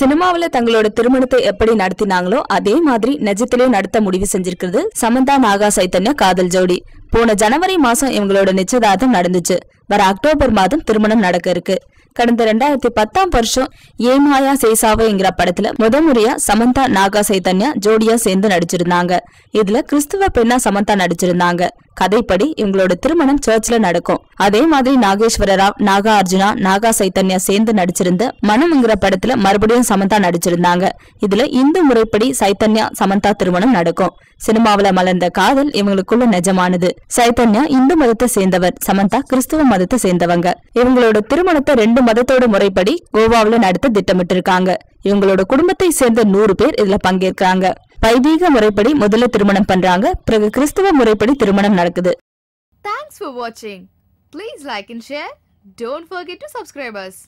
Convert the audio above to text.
சினிமாவுல தங்களோட திருமணத்தை எப்படி நடத்தினாங்களோ அதே மாதிரி நிஜத்திலேயே நடத்த முடிவு செஞ்சிருக்கிறது சமந்தா நாகா சைத்தன்யா காதல் ஜோடி. போன ஜனவரி மாசம் இவங்களோட நிச்சயதார்த்தம் நடந்துச்சு. வர அக்டோபர் மாதம் திருமணம் நடக்க இருக்கு. கடந்த ரெண்டாயிரத்தி பத்தாம் வருஷம் ஏமாயா சேசாவோங்கிற படத்துல முத முறையா சமந்தா நாகா சைதன்யா ஜோடியா சேர்ந்து நடிச்சிருந்தாங்க. இதுல கிறிஸ்துவ பெண்ணா சமந்தா நடிச்சிருந்தாங்க. கதைப்படி இவங்களோட திருமணம் சர்ச்ல நடக்கும். அதே மாதிரி நாகேஸ்வர ராவ் நாகா அர்ஜுனா நாகா சைத்தன்யா சேர்ந்து நடிச்சிருந்த மனம்ங்கிற படத்துல மறுபடியும் சமந்தா நடிச்சிருந்தாங்க. இதுல இந்து முறைப்படி சைத்தன்யா சமந்தா திருமணம் நடக்கும். சினிமாவுல மலர்ந்த காதல் இவங்களுக்குள்ள நிஜமானது. சைதன்யா இந்து மதத்தை சேர்ந்தவர். சமந்தா கிறிஸ்துவ மதத்தை சேர்ந்தவங்க. இவங்களோட திருமணத்தை ரெண்டு மதத்தோட முறைப்படி கோவாவுல நடத்த திட்டமிட்டிருக்காங்க. இவங்களோட குடும்பத்தை சேர்ந்த நூறு பேர் இதுல பங்கேற்கிறாங்க. வைதீக முறைப்படி முதல்ல திருமணம் பண்றாங்க. பிறகு கிறிஸ்துவ முறைப்படி திருமணம் நடக்குது. தேங்க்ஸ் ஃபார் வாட்சிங் please like and share don't forget to subscribers.